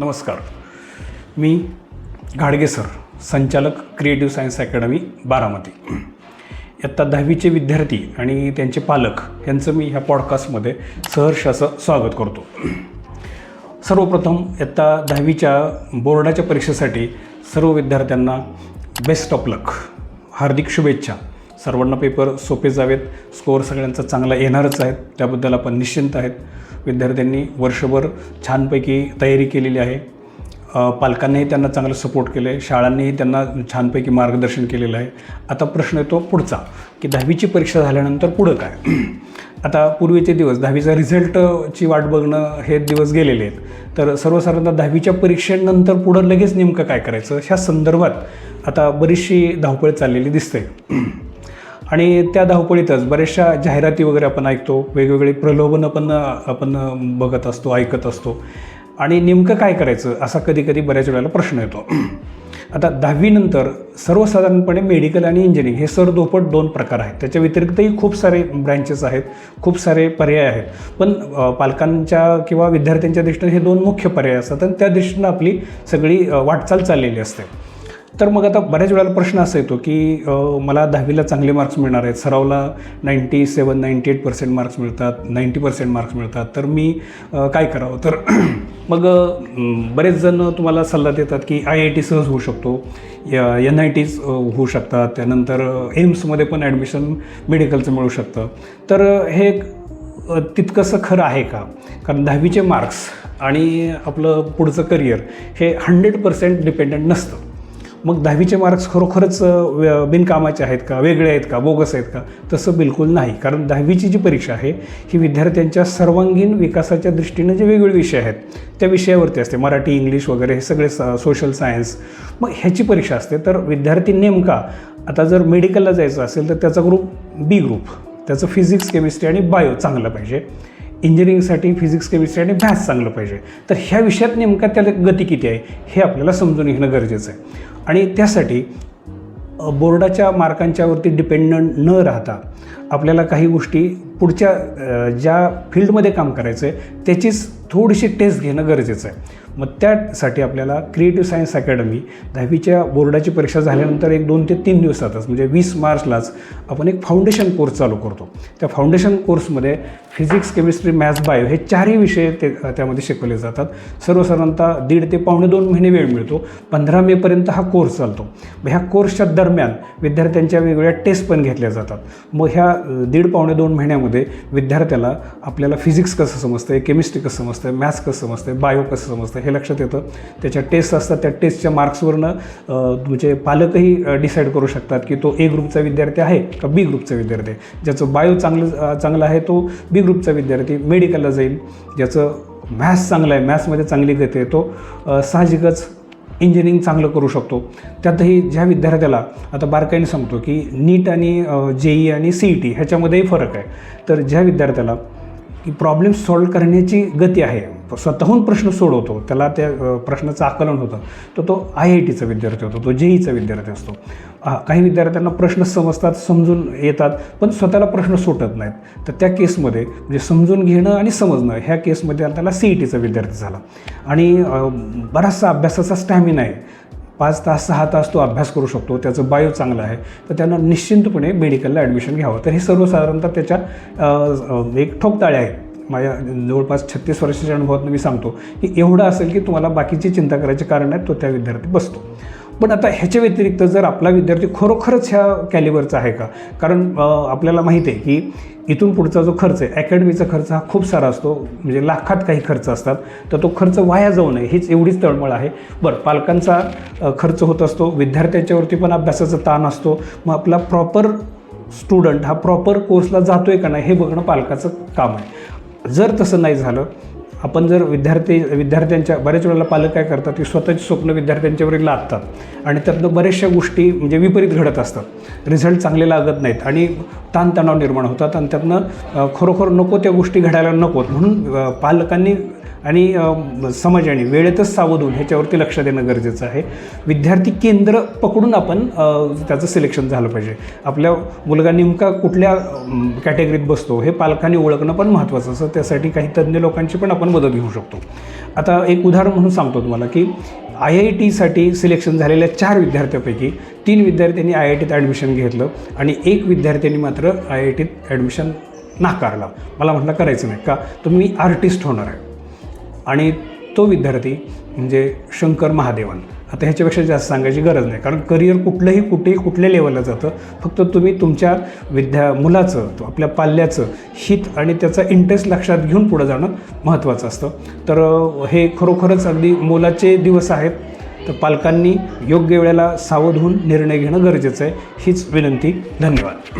नमस्कार. मी घाडगे सर संचालक क्रिएटिव्ह सायन्स अकॅडमी बारामती. इयत्ता दहावीचे विद्यार्थी आणि त्यांचे पालक यांचं मी ह्या पॉडकास्टमध्ये सहर्ष असं स्वागत करतो. सर्वप्रथम इयत्ता दहावीच्या बोर्डाच्या परीक्षेसाठी सर्व विद्यार्थ्यांना बेस्ट ऑफ लक हार्दिक शुभेच्छा. सर्वांना पेपर सोपे जावेत स्कोअर सगळ्यांचा चांगला येणारच आहेत त्याबद्दल आपण निश्चिंत आहेत. विद्यार्थ्यांनी वर्षभर छानपैकी तयारी केलेली आहे. पालकांनीही त्यांना चांगलं सपोर्ट केलं आहे शाळांनीही त्यांना छानपैकी मार्गदर्शन केलेलं आहे. आता प्रश्न येतो पुढचा की दहावीची परीक्षा झाल्यानंतर पुढं काय? आता पूर्वीचे दिवस दहावीचा रिझल्टची वाट बघणं हे दिवस गेलेले आहेत. तर सर्वसाधारणतः दहावीच्या परीक्षेनंतर पुढं लगेच नेमकं काय करायचं? ह्या संदर्भात आता बरीचशी धावपळ चाललेली दिसते. आणि त्या धावपळीतच बऱ्याचशा जाहिराती वगैरे आपण ऐकतो वेगवेगळी प्रलोभनं पण आपण बघत असतो ऐकत असतो. आणि नेमकं काय करायचं असा कधी कधी बऱ्याच वेळेला प्रश्न येतो. आता दहावीनंतर सर्वसाधारणपणे मेडिकल आणि इंजिनिअरिंग हे सरदोपट दोन प्रकार आहेत. त्याच्या व्यतिरिक्तही खूप सारे ब्रँचेस आहेत खूप सारे पर्याय आहेत. पण पालकांच्या किंवा विद्यार्थ्यांच्या दृष्टीने हे दोन मुख्य पर्याय असतात आणि त्या दृष्टीनं आपली सगळी वाटचाल चाललेली असते. तर मग आता बऱ्याच वेळेला प्रश्न असा येतो की मला दहावीला चांगले मार्क्स मिळणार आहेत. सरावला ninety seven ninety eight percent marks मिळतात नाईंटी पर्सेंट मार्क्स मिळतात. तर मी काय करावं? तर मग बरेच जण तुम्हाला सल्ला देतात की आय आय टी सहज होऊ शकतो. एन आय टीज होऊ शकतात. त्यानंतर एम्समध्ये पण ॲडमिशन मेडिकलचं मिळू शकतं. तर हे एक तितकंसं खरं आहे का? कारण दहावीचे मार्क्स आणि आपलं पुढचं करिअर हे हंड्रेड पर्सेंट डिपेंडंट नसतं. मग दहावीचे मार्क्स खरोखरच बिनकामाचे आहेत का? वेगळे आहेत का? बोगस आहेत का? तसं बिलकुल नाही. कारण दहावीची जी परीक्षा आहे ही विद्यार्थ्यांच्या सर्वांगीण विकासाच्या दृष्टीनं जे वेगवेगळे विषय आहेत त्या विषयावरती असते. मराठी इंग्लिश वगैरे हे सगळे सोशल सायन्स मग ह्याची परीक्षा असते. तर विद्यार्थी नेमका आता जर मेडिकलला जायचं असेल तर त्याचा ग्रुप बी ग्रुप त्याचं फिजिक्स केमिस्ट्री आणि बायो चांगलं पाहिजे. इंजिनिअरिंगसाठी फिजिक्स केमिस्ट्री आणि मॅथ्स चांगलं पाहिजे. तर ह्या विषयात नेमका त्याला गती किती आहे हे आपल्याला समजून घेणं गरजेचं आहे. आणि त्यासाठी बोर्डाच्या मार्कांच्यावरती डिपेंडंट न राहता आपल्याला काही गोष्टी पुढच्या ज्या फील्डमध्ये काम करायचं आहे त्याचीच थोडीशी टेस्ट घेणं गरजेचं आहे. मग त्यासाठी आपल्याला क्रिएटिव्ह सायन्स अकॅडमी दहावीच्या बोर्डाची परीक्षा झाल्यानंतर एक दोन ते तीन दिवसातच म्हणजे वीस मार्चलाच आपण एक फाउंडेशन कोर्स चालू करतो. त्या फाउंडेशन कोर्समध्ये फिजिक्स केमिस्ट्री मॅथ्स बायो हे चारही विषय ते त्यामध्ये शिकवले जातात. सर्वसाधारणतः दीड ते पावणे दोन महिने वेळ मिळतो. पंधरा मेपर्यंत हा कोर्स चालतो. मग ह्या कोर्सच्या दरम्यान विद्यार्थ्यांच्या वेगवेगळ्या टेस्ट पण घेतल्या जातात. मग ह्या दीड पावणे दोन महिन्यामध्ये विद्यार्थ्याला आपल्याला फिजिक्स कसं समजतं आहे केमिस्ट्री कसं समजतं आहे मॅथ्स कसं समजतं आहे बायो कसं समजतं हे लक्षात येतं. त्याच्या टेस्ट असतात त्या टेस्टच्या मार्क्सवरनं तुमचे म्हणजे पालकही डिसाईड करू शकतात की तो ए ग्रुपचा विद्यार्थी आहे का बी ग्रुपचा विद्यार्थी आहे. ज्याचं बायो चांगलं चांगलं आहे तो बी ग्रुपचा विद्यार्थी मेडिकलला जाईल. ज्याचं मॅथ्स चांगलं आहे मॅथ्समध्ये चांगली गती आहे तो साहजिकच इंजिनिअरिंग चांगलं करू शकतो. त्यातही ज्या विद्यार्थ्याला आता बारकाईने सांगतो की नीट आणि जे ई आणि सी ई टी ह्याच्यामध्येही फरक आहे. तर ज्या विद्यार्थ्याला की प्रॉब्लेम सॉल्व करण्याची गती आहे. स्वतःहून प्रश्न सोडवतो. त्याला त्या प्रश्नाचं आकलन होतं. तर तो आय आय टीचा विद्यार्थी होतो. तो जेईचा विद्यार्थी असतो. काही विद्यार्थ्यांना प्रश्न समजतात समजून येतात पण स्वतःला प्रश्न सुटत नाहीत. तर त्या केसमध्ये म्हणजे समजून घेणं आणि समजणं ह्या केसमध्ये त्याला सी ई टीचा विद्यार्थी झाला. आणि बराचसा अभ्यासाचा स्टॅमिना आहे. पाच तास सहा तास तो अभ्यास करू शकतो त्याचं बायो चांगलं आहे. तर त्यांना निश्चिंतपणे मेडिकलला ॲडमिशन घ्यावं. तर हे सर्वसाधारणतः त्याच्या एक ठोकताळे आहेत. माझ्या जवळपास छत्तीस वर्षाच्या अनुभवातून मी सांगतो की एवढं असेल की तुम्हाला बाकीची चिंता करायचे कारण आहे तो त्या विद्यार्थी बसतो. पण आता ह्याच्या व्यतिरिक्त जर आपला विद्यार्थी खरोखरच ह्या कॅलिबरचा आहे का? कारण आपल्याला माहिती आहे की इथून पुढचा जो खर्च आहे अकॅडमीचा खर्च हा खूप सारा असतो. म्हणजे लाखात काही खर्च असतात. तर तो खर्च वाया जाऊ नये हीच एवढीच तळमळ आहे. बरं पालकांचा खर्च होत असतो. विद्यार्थ्याच्यावरती पण अभ्यासाचा ताण असतो. मग आपला प्रॉपर स्टुडंट हा प्रॉपर कोर्सला जातो आहे का नाही हे बघणं पालकाचं काम आहे. जर तसं नाही झालं आपण जर विद्यार्थी विद्यार्थ्यांच्या बऱ्याच वेळेला पालक काय करतात की स्वतःची स्वप्न विद्यार्थ्यांच्यावरील लादतात आणि त्यातनं बऱ्याचशा गोष्टी म्हणजे विपरीत घडत असतात. रिझल्ट चांगले लागत नाहीत आणि ताणतणाव निर्माण होतात आणि त्यातनं खरोखर नको त्या गोष्टी घडायला नकोत. म्हणून पालकांनी आणि अ, समाजाने वेळेतच सावधून ह्याच्यावरती लक्ष देणं गरजेचं आहे. विद्यार्थी केंद्र पकडून आपण त्याचं सिलेक्शन झालं पाहिजे. आपल्या मुलगा नेमका कुठल्या कॅटेगरीत बसतो हे पालकांनी ओळखणं पण महत्त्वाचं. असं त्यासाठी काही तज्ज्ञ लोकांची पण आपण मदत घेऊ शकतो. आता एक उदाहरण म्हणून सांगतो तुम्हाला की आय आय टीसाठी सिलेक्शन झालेल्या चार विद्यार्थ्यापैकी तीन विद्यार्थ्यांनी आय आय टीत ॲडमिशन घेतलं आणि एक विद्यार्थ्यांनी मात्र आय आय टीत ॲडमिशन नाकारला. मला म्हटलं करायचं नाही का? तुम्ही आर्टिस्ट होणार आहे. आणि तो विद्यार्थी म्हणजे शंकर महादेवन. आता ह्याच्यापेक्षा जास्त सांगायची गरज नाही कारण करिअर कुठलंही कुठेही कुठल्या लेवलला जातं फक्त तुम्ही तुमच्या विद्या मुलाचं तो आपल्या पाल्याचं हित आणि त्याचा इंटरेस्ट लक्षात घेऊन पुढं जाणं महत्त्वाचं असतं. तर हे खरोखरच अगदी मोलाचे दिवस आहेत. तर पालकांनी योग्य वेळेला सावध होऊन निर्णय घेणं गरजेचं आहे हीच विनंती. धन्यवाद.